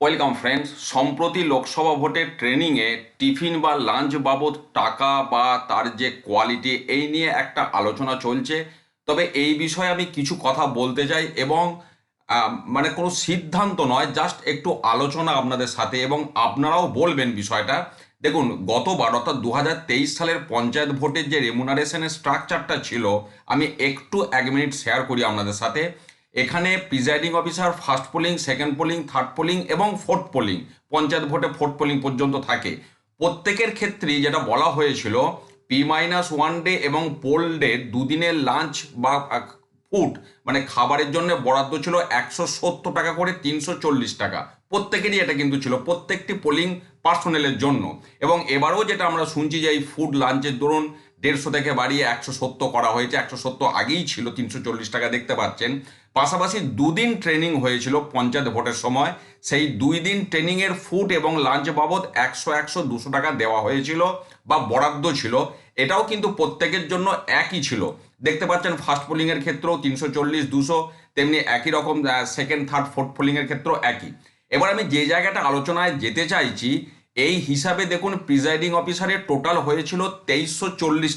Welcome friends সম্প্রতি লোকসভা ভোটের ট্রেনিংয়ে টিফিন বা লাঞ্চ বাবদ টাকা বা তার যে কোয়ালিটি এই নিয়ে একটা আলোচনা চলছে। তবে এই বিষয়ে আমি কিছু কথা বলতে চাই এবং মানে কোনো সিদ্ধান্ত নয় জাস্ট একটু আলোচনা আপনাদের সাথে এবং আপনারাও বলবেন বিষয়টা। দেখুন গতবার অর্থাৎ দু হাজার তেইশ সালের পঞ্চায়েত ভোটের যে রেমুনারেশনের স্ট্রাকচারটা ছিল, আমি একটু এক মিনিট শেয়ার করি আপনাদের সাথে। এখানে presiding officer first polling second polling third polling এবং ফোর্থ পোলিং পঞ্চায়েত ভোটে ফোর্থ পোলিং পর্যন্ত থাকে। প্রত্যেকের ক্ষেত্রেই যেটা বলা হয়েছিল পি মাইনাস ওয়ান ডে এবং পোল ডে দুদিনের লাঞ্চ বা ফুড মানে খাবারের জন্য বরাদ্দ ছিল একশো সত্তর টাকা করে তিনশো চল্লিশ টাকা। প্রত্যেকেরই এটা কিন্তু ছিল, প্রত্যেকটি পোলিং পার্সোনেলের জন্য। এবং এবারও যেটা আমরা শুনছি যে এই ফুড লাঞ্চের দরুন দেড়শো থেকে বাড়িয়ে একশো সত্তর করা হয়েছে, একশো সত্তর আগেই ছিল, তিনশো চল্লিশ টাকা দেখতে পাচ্ছেন। পাশাপাশি দুদিন ট্রেনিং হয়েছিল পঞ্চায়েত ভোটের সময়। সেই দুই দিন ট্রেনিংয়ের ফুড এবং লাঞ্চ বাবদ একশো একশো দুশো টাকা দেওয়া হয়েছিল বা বরাদ্দ ছিল। এটাও কিন্তু প্রত্যেকের জন্য একই ছিল। দেখতে পাচ্ছেন ফার্স্ট পোলিংয়ের ক্ষেত্রেও তিনশো চল্লিশ, দুশো, তেমনি একই রকম সেকেন্ড থার্ড ফোর্থ পোলিংয়ের ক্ষেত্রেও একই। এবার আমি যে জায়গাটা আলোচনায় যেতে চাইছি এই হিসাবে দেখুন প্রিজাইডিং অফিসারের টোটাল হয়েছিল তেইশশো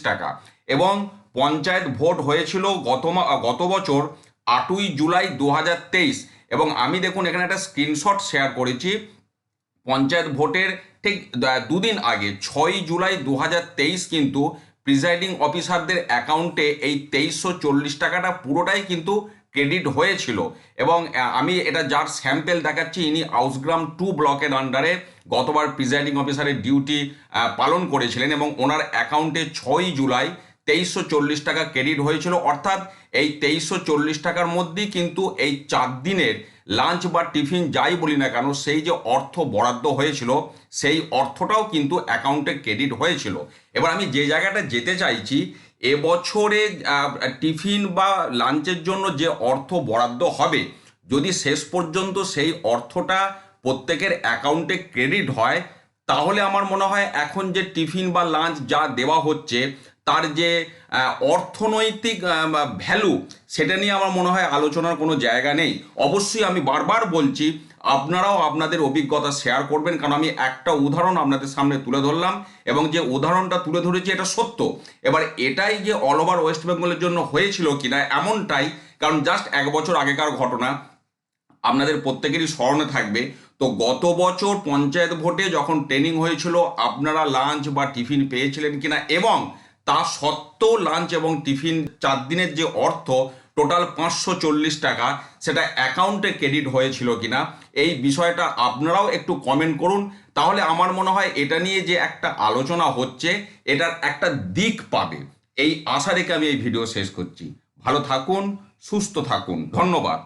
টাকা এবং পঞ্চায়েত ভোট হয়েছিল গত গত বছর আটই জুলাই দু হাজার তেইশ এবং আমি দেখুন এখানে একটা স্ক্রিনশট শেয়ার করেছি। পঞ্চায়েত ভোটের ঠিক দুদিন আগে, ছয়ই জুলাই দু হাজার তেইশ কিন্তু প্রিজাইডিং অফিসারদের অ্যাকাউন্টে এই তেইশশো টাকাটা পুরোটাই কিন্তু ক্রেডিট হয়েছিল এবং আমি এটা যার স্যাম্পেল দেখাচ্ছি, ইনি আউসগ্রাম টু ব্লকের আন্ডারে গতবার প্রিজাইডিং অফিসারের ডিউটি পালন করেছিলেন এবং ওনার অ্যাকাউন্টে ছয়ই জুলাই তেইশশো চল্লিশ টাকা ক্রেডিট হয়েছিল। অর্থাৎ এই তেইশশো চল্লিশ টাকার মধ্যেই কিন্তু এই চার দিনের লাঞ্চ বা টিফিন যাই বলি না কেন, সেই যে অর্থ বরাদ্দ হয়েছিল, সেই অর্থটাও কিন্তু অ্যাকাউন্টে ক্রেডিট হয়েছিল। এবার আমি যে জায়গাটা যেতে চাইছি এবছরে টিফিন বা লাঞ্চের জন্য যে অর্থ বরাদ্দ হবে, যদি শেষ পর্যন্ত সেই অর্থটা প্রত্যেকের অ্যাকাউন্টে ক্রেডিট হয়, তাহলে আমার মনে হয় এখন যে টিফিন বা লাঞ্চ যা দেওয়া হচ্ছে তার যে অর্থনৈতিক ভ্যালু সেটা নিয়ে আমার মনে হয় আলোচনার কোনো জায়গা নেই। অবশ্যই আমি বারবার বলছি, আপনারাও আপনাদের অভিজ্ঞতা শেয়ার করবেন, কারণ আমি একটা উদাহরণ আপনাদের সামনে তুলে ধরলাম, এবং যে উদাহরণটা তুলে ধরেছি এটা সত্য। এবার এটাই যে অল ওভার ওয়েস্ট বেঙ্গলের জন্য হয়েছিল কিনা এমনটাই, কারণ জাস্ট এক বছর আগেকার ঘটনা, আপনাদের প্রত্যেকেরই স্মরণে থাকবে। তো গত বছর পঞ্চায়েত ভোটে যখন ট্রেনিং হয়েছিল, আপনারা লাঞ্চ বা টিফিন পেয়েছিলেন কিনা, এবং তা সত্ত্বেও লাঞ্চ এবং টিফিন চার দিনের যে অর্থ টোটাল পাঁচশো চল্লিশ টাকা, সেটা অ্যাকাউন্টে ক্রেডিট হয়েছিল কিনা, এই বিষয়টা আপনারাও একটু কমেন্ট করুন। তাহলে আমার মনে হয় এটা নিয়ে যে একটা আলোচনা হচ্ছে, এটার একটা দিক পাবে। এই আশা রেখে আমি এই ভিডিও শেষ করছি। ভালো থাকুন, সুস্থ থাকুন। ধন্যবাদ।